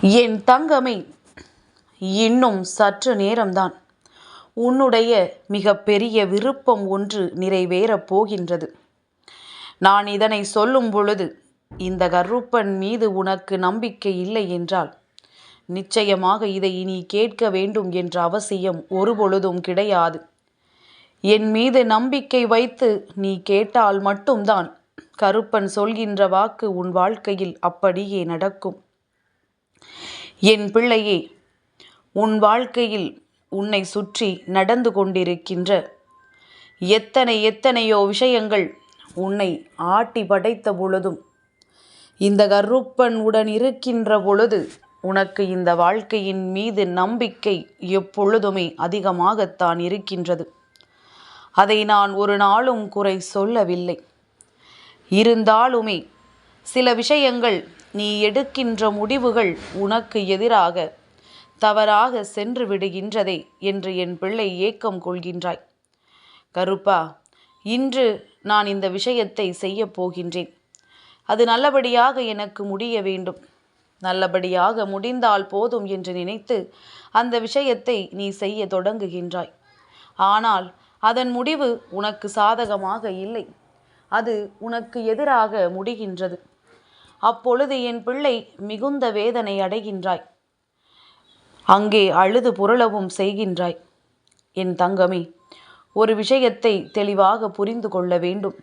என் தங்கமே இன்னும் சற்று நேரம்தான். உன்னுடைய மிகப்பெரிய விருப்பம் ஒன்று நிறைவேறப் போகின்றது. நான் இதனை சொல்லும் பொழுது இந்த கருப்பன் மீது உனக்கு நம்பிக்கை இல்லை என்றால் நிச்சயமாக இதை நீ கேட்க வேண்டும் என்ற அவசியம் ஒருபொழுதும் கிடையாது. என் மீது நம்பிக்கை வைத்து நீ கேட்டால் மட்டும்தான் கருப்பன் சொல்கின்ற வாக்கு உன் வாழ்க்கையில் அப்படியே நடக்கும். என் பிள்ளையே உன் வாழ்க்கையில் உன்னை சுற்றி நடந்து கொண்டிருக்கின்ற எத்தனை எத்தனையோ விஷயங்கள் உன்னை ஆட்டி படைத்த பொழுதும் இந்த கருப்பன் உடன் இருக்கின்ற பொழுது உனக்கு இந்த வாழ்க்கையின் மீது நம்பிக்கை எப்பொழுதுமே அதிகமாகத்தான் இருக்கின்றது. அதை நான் ஒரு நாளும் குறை சொல்லவில்லை. இருந்தாலுமே சில விஷயங்கள் நீ எடுக்கின்ற முடிவுகள் உனக்கு எதிராக. தவறாக சென்று விடுகின்றதே என்று என் பிள்ளை ஏக்கம் கொள்கின்றாய். கருப்பா இன்று நான் இந்த விஷயத்தை செய்யப் போகின்றேன். அது நல்லபடியாக எனக்கு முடிய வேண்டும். நல்லபடியாக முடிந்தால் போதும் என்று நினைத்து அந்த விஷயத்தை நீ செய்ய தொடங்குகின்றாய். ஆனால் அதன் முடிவு உனக்கு சாதகமாக இல்லை. அது உனக்கு எதிராக முடிகின்றது. அப்பொழுது என் பிள்ளை மிகுந்த வேதனை அடைகின்றாய். அங்கே அழுது புரளவும் செய்கின்றாய். என் தங்கமே ஒரு விஷயத்தை தெளிவாக புரிந்து கொள்ள வேண்டும்.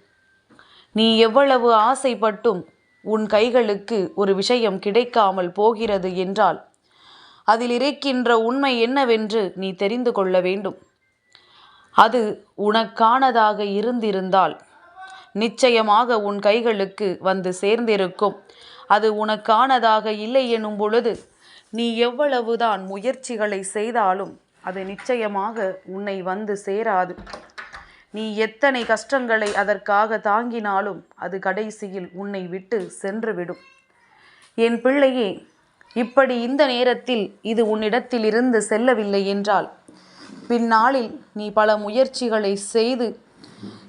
நீ எவ்வளவு ஆசைப்பட்டும் உன் கைகளுக்கு ஒரு விஷயம் கிடைக்காமல் போகிறது என்றால் அதில் இருக்கின்ற உண்மை என்னவென்று நீ தெரிந்து கொள்ள வேண்டும். அது உனக்கானதாக இருந்திருந்தால் நிச்சயமாக உன் கைகளுக்கு வந்து சேர்ந்திருக்கும். அது உனக்கானதாக இல்லை எனும் பொழுது நீ எவ்வளவுதான் முயற்சிகளை செய்தாலும் அது நிச்சயமாக உன்னை வந்து சேராது. நீ எத்தனை கஷ்டங்களை அதற்காக தாங்கினாலும் அது கடைசியில் உன்னை விட்டு சென்றுவிடும். என் பிள்ளையே இப்படி இந்த நேரத்தில் இது உன்னிடத்தில் இருந்து செல்லவில்லை என்றால் பின்னாளில் நீ பல முயற்சிகளை செய்து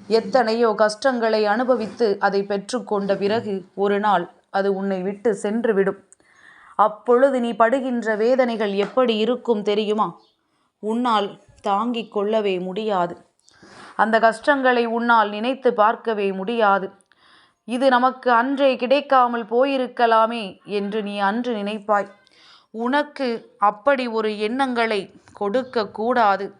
எத்தனையோ கஷ்டங்களை அனுபவித்து அதை பெற்றுக்கொண்ட பிறகு ஒரு நாள் அது உன்னை விட்டு சென்றுவிடும். அப்பொழுது நீ படுகின்ற வேதனைகள் எப்படி இருக்கும் தெரியுமா? உன்னால் தாங்கிக் கொள்ளவே முடியாது. அந்த கஷ்டங்களை உன்னால் நினைத்து பார்க்கவே முடியாது. இது நமக்கு அன்றே கிடைக்காமல் போயிருக்கலாமே என்று நீ அன்று நினைப்பாய். உனக்கு அப்படி ஒரு எண்ணங்களை கொடுக்க கூடாது.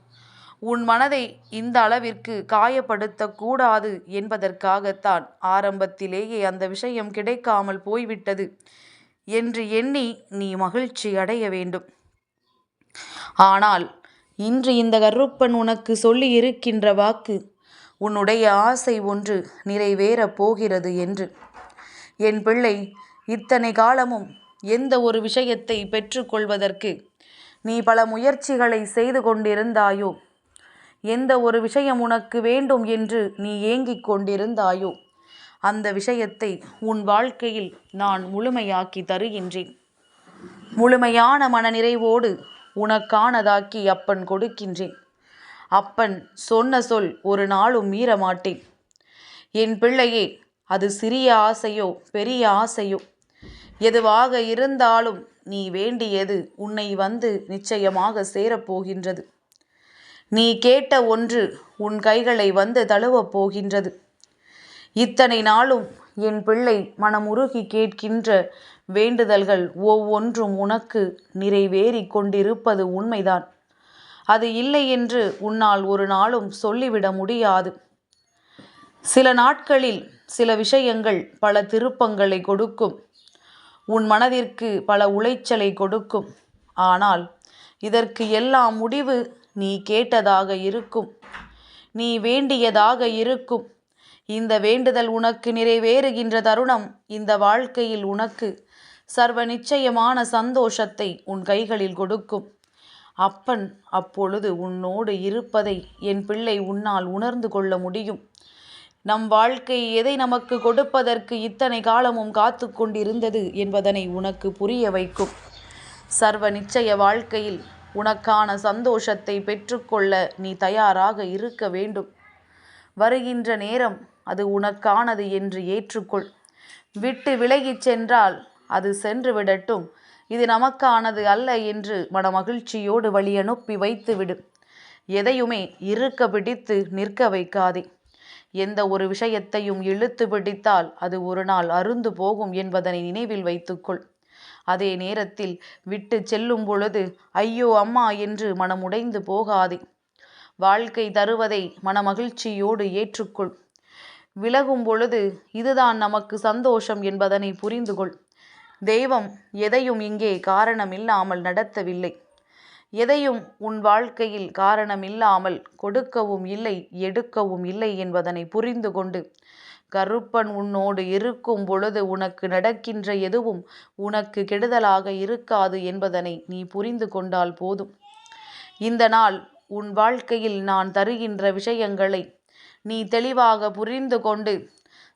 உன் மனதை இந்த அளவிற்கு காயப்படுத்தக்கூடாது என்பதற்காகத்தான் ஆரம்பத்திலேயே அந்த விஷயம் கிடைக்காமல் போய்விட்டது என்று எண்ணி நீ மகிழ்ச்சி அடைய வேண்டும். ஆனால் இன்று இந்த கருப்பன் உனக்கு சொல்லி இருக்கின்ற வாக்கு உன்னுடைய ஆசை ஒன்று நிறைவேறப் போகிறது என்று. என் பிள்ளை இத்தனை காலமும் எந்த ஒரு விஷயத்தை பெற்றுக்கொள்வதற்கு நீ பல முயற்சிகளை செய்து கொண்டிருந்தாயோ? எந்த ஒரு விஷயம் உனக்கு வேண்டும் என்று நீ ஏங்கிக் கொண்டிருந்தாயோ அந்த விஷயத்தை உன் வாழ்க்கையில் நான் முழுமையாக்கி தருகின்றேன். முழுமையான மனநிறைவோடு உனக்கானதாக்கி அப்பன் கொடுக்கின்றேன். அப்பன் சொன்ன சொல் ஒரு நாளும் மீறமாட்டேன். என் பிள்ளையே அது சிறிய ஆசையோ பெரிய ஆசையோ. எதுவாக இருந்தாலும் நீ வேண்டியது உன்னை வந்து நிச்சயமாக சேரப்போகின்றது. நீ கேட்ட ஒன்று உன் கைகளை வந்து தழுவப் போகின்றது. இத்தனை நாளும் என் பிள்ளை மனமுருகி கேட்கின்ற வேண்டுதல்கள் ஒவ்வொன்றும் உனக்கு நிறைவேறி கொண்டிருப்பது உண்மைதான். அது இல்லை என்று உன்னால் ஒரு நாளும் சொல்லிவிட முடியாது. சில நாட்களில் சில விஷயங்கள் பல திருப்பங்களை கொடுக்கும். உன் மனதிற்கு பல உளைச்சலை கொடுக்கும். ஆனால் இதற்கு எல்லாம் முடிவு நீ கேட்டதாக இருக்கும். நீ வேண்டியதாக இருக்கும். இந்த வேண்டுதல் உனக்கு நிறைவேறுகின்ற தருணம் இந்த வாழ்க்கையில் உனக்கு. சர்வ நிச்சயமான சந்தோஷத்தை உன் கைகளில் கொடுக்கும். அப்பன் அப்பொழுது உன்னோடு இருப்பதை என் பிள்ளை உன்னால் உணர்ந்து கொள்ள முடியும். நம் வாழ்க்கை எதை நமக்கு கொடுப்பதற்கு இத்தனை காலமும் காத்து கொண்டிருந்தது என்பதனை உனக்கு புரிய வைக்கும். சர்வ நிச்சய வாழ்க்கையில் உனக்கான சந்தோஷத்தை பெற்றுக்கொள்ள நீ தயாராக இருக்க வேண்டும். வருகின்ற நேரம் அது உனக்கானது என்று ஏற்றுக்கொள். விட்டு விலகிச் சென்றால் அது சென்று விடட்டும் இது நமக்கானது அல்ல என்று மனமகிழ்ச்சியோடு வழியனுப்பி வைத்துவிடு. எதையுமே இருக்க பிடித்து நிற்க வைக்காதே. எந்த ஒரு விஷயத்தையும் இழுத்து பிடித்தால் அது ஒரு நாள் அருந்து போகும் என்பதனை நினைவில் வைத்துக்கொள். அதே நேரத்தில் விட்டு செல்லும் பொழுது ஐயோ அம்மா என்று மனமுடைந்து போகாதே. வாழ்க்கை தருவதை மனமகிழ்ச்சியோடு ஏற்றுக்கொள். விலகும் பொழுது இதுதான் நமக்கு சந்தோஷம் என்பதனை புரிந்து கொள் தெய்வம் எதையும் இங்கே காரணமில்லாமல் நடத்தவில்லை. எதையும் உன் வாழ்க்கையில் காரணமில்லாமல் கொடுக்கவும் இல்லை எடுக்கவும் இல்லை என்பதனை புரிந்து கொண்டு கருப்பன் உன்னோடு இருக்கும் பொழுது உனக்கு நடக்கின்ற எதுவும் உனக்கு கெடுதலாக இருக்காது என்பதனை நீ புரிந்து கொண்டால் போதும். இந்த நாள் உன் வாழ்க்கையில் நான் தருகின்ற விஷயங்களை நீ தெளிவாக புரிந்து கொண்டு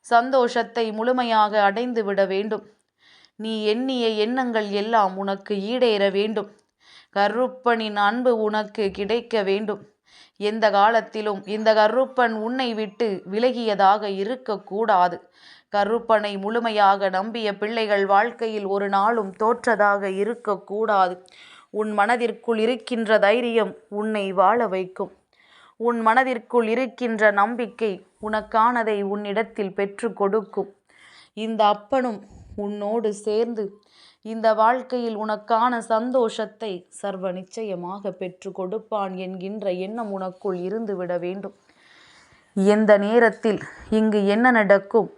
சந்தோஷத்தை முழுமையாக அடைந்து விட வேண்டும். நீ எண்ணிய எண்ணங்கள் எல்லாம் உனக்கு ஈடேற வேண்டும். கருப்பனின் அன்பு உனக்கு கிடைக்க வேண்டும். எந்த காலத்திலும் இந்த கருப்பன் உன்னை விட்டு விலகியதாக இருக்கக்கூடாது. கருப்பனை முழுமையாக நம்பிய பிள்ளைகள் வாழ்க்கையில் ஒரு நாளும் தோற்றதாக இருக்கக்கூடாது. உன் மனதிற்குள் இருக்கின்ற தைரியம் உன்னை வாழ வைக்கும். உன் மனதிற்குள் இருக்கின்ற நம்பிக்கை உனக்கானதை உன்னிடத்தில் பெற்று கொடுக்கும். இந்த அப்பனும் உன்னோடு சேர்ந்து இந்த வாழ்க்கையில் உனக்கான சந்தோஷத்தை சர்வ நிச்சயமாக பெற்று கொடுப்பான் என்கின்ற எண்ணம் உனக்குள் இருந்துவிட வேண்டும். எந்த நேரத்தில் இங்கு என்ன நடக்கும்?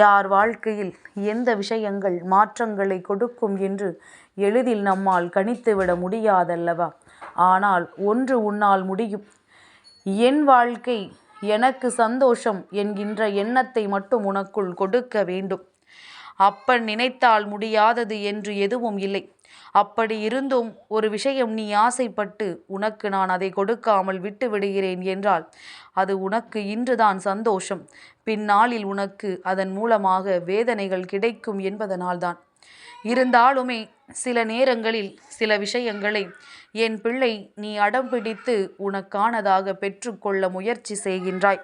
யார் வாழ்க்கையில் எந்த விஷயங்கள் மாற்றங்களை கொடுக்கும் என்று எளிதில் நம்மால் கணித்துவிட முடியாதல்லவா? ஆனால் ஒன்று உன்னால் முடியும். என் வாழ்க்கை எனக்கு சந்தோஷம் என்கின்ற எண்ணத்தை மட்டும் உனக்குள் கொடுக்க வேண்டும். அப்பன் நினைத்தால் முடியாதது என்று எதுவும் இல்லை. அப்படி இருந்தும் ஒரு விஷயம் நீ ஆசைப்பட்டு உனக்கு நான் அதை கொடுக்காமல் விட்டு விடுகிறேன் என்றால் அது உனக்கு இன்றுதான் சந்தோஷம். பின்னாளில் உனக்கு அதன் மூலமாக வேதனைகள் கிடைக்கும் என்பதனால்தான். இருந்தாலுமே சில நேரங்களில் சில விஷயங்களை என் பிள்ளை நீ அடம் பிடித்து உனக்கானதாக பெற்றுக்கொள்ள முயற்சி செய்கின்றாய்.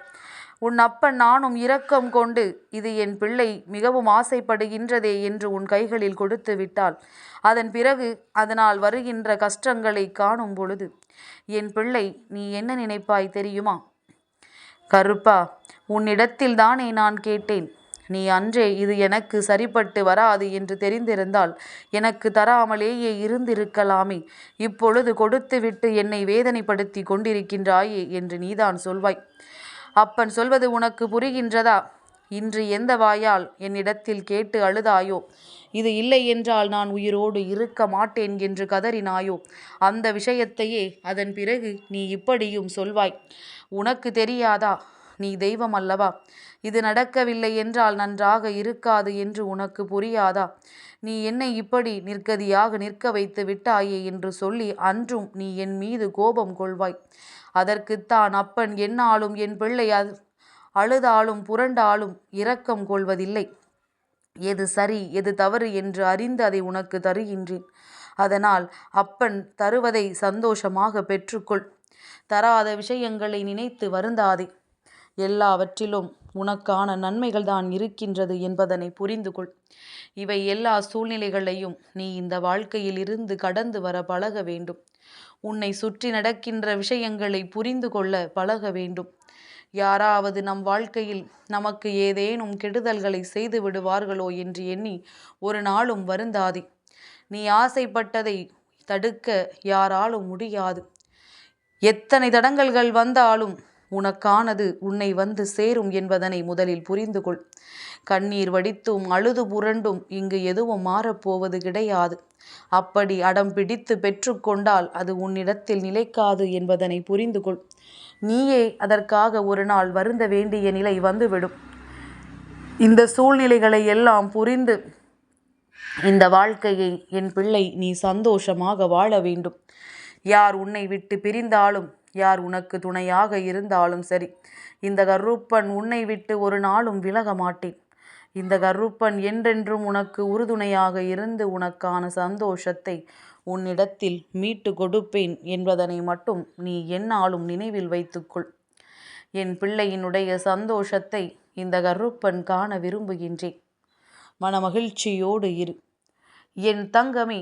உன் அப்பன் நானும் இரக்கம் கொண்டு இது என் பிள்ளை மிகவும் ஆசைப்படுகின்றதே என்று உன் கைகளில் கொடுத்து விட்டாள். அதன் பிறகு அதனால் வருகின்ற கஷ்டங்களை காணும் பொழுது என் பிள்ளை நீ என்ன நினைப்பாய் தெரியுமா? கருப்பா உன்னிடத்தில் தானே நான் கேட்டேன். நீ அன்றே இது எனக்கு சரிப்பட்டு வராது என்று தெரிந்திருந்தால் எனக்கு தராமலேயே இருந்திருக்கலாமே. இப்பொழுது கொடுத்துவிட்டு என்னை வேதனைப்படுத்தி கொண்டிருக்கின்றாயே என்று நீதான் சொல்வாய். அப்பன் சொல்வது உனக்கு புரிகின்றதா? இன்று எந்த வாயால் என்னிடத்தில் கேட்டு அழுதாயோ? இது இல்லை என்றால் நான் உயிரோடு இருக்க மாட்டேன் என்று கதறினாயோ? அந்த விஷயத்தையே அதன் பிறகு நீ இப்படியும் சொல்வாய். உனக்கு தெரியாதா? நீ தெய்வம் அல்லவா? இது நடக்கவில்லை என்றால் நன்றாக இருக்காது என்று உனக்கு புரியாதா? நீ என்னை இப்படி நிற்கதியாக நிற்க வைத்து விட்டாயே என்று சொல்லி அன்றும் நீ என் மீது கோபம் கொள்வாய். அதற்குத்தான் அப்பன் என்னாலும் என் பிள்ளை அழுதாலும் புரண்டாலும் இரக்கம் கொள்வதில்லை. எது சரி எது தவறு என்று அறிந்து அதை உனக்கு தருகின்றேன். அதனால் அப்பன் தருவதை சந்தோஷமாக பெற்றுக்கொள். தராத விஷயங்களை நினைத்து வருந்தாதே. எல்லாவற்றிலும் உனக்கான நன்மைகள் தான் இருக்கின்றது என்பதனை புரிந்து கொள் இவை எல்லா சூழ்நிலைகளையும் நீ இந்த வாழ்க்கையில் இருந்து கடந்து வர பழக வேண்டும். உன்னை சுற்றி நடக்கின்ற விஷயங்களை புரிந்து கொள்ள பழக வேண்டும். யாராவது நம் வாழ்க்கையில் நமக்கு ஏதேனும் கெடுதல்களை செய்து விடுவார்களோ என்று எண்ணி ஒரு நாளும் வருந்தாதே. நீ ஆசைப்பட்டதை தடுக்க யாராலும் முடியாது. எத்தனை தடங்கல்கள் வந்தாலும் உனக்கானது உன்னை வந்து சேரும் என்பதனை முதலில் புரிந்து கொள் கண்ணீர் வடித்தும் அழுது புரண்டும் இங்கு எதுவும் மாறப்போவது கிடையாது. அப்படி அடம் பிடித்து பெற்றுக்கொண்டால் அது உன்னிடத்தில் நிலைக்காது என்பதனை புரிந்து கொள் நீயே அதற்காக ஒரு நாள் வருந்த வேண்டிய நிலை வந்துவிடும். இந்த சூழ்நிலைகளை எல்லாம் புரிந்து இந்த வாழ்க்கையை என் பிள்ளை நீ சந்தோஷமாக வாழ வேண்டும். யார் உன்னை விட்டு பிரிந்தாலும் யார் உனக்கு துணையாக இருந்தாலும் சரி. இந்த கருப்பன் உன்னை விட்டு ஒரு நாளும் விலக மாட்டேன். இந்த கருப்பன் என்றென்றும் உனக்கு உறுதுணையாக இருந்து உனக்கான சந்தோஷத்தை உன்னிடத்தில் மீட்டு கொடுப்பேன் என்பதனை மட்டும் நீ என்னாலும் நினைவில் வைத்துக்கொள். என் பிள்ளையினுடைய சந்தோஷத்தை இந்த கருப்பன் காண விரும்புகின்றேன். மனமகிழ்ச்சியோடு இரு. என் தங்கமே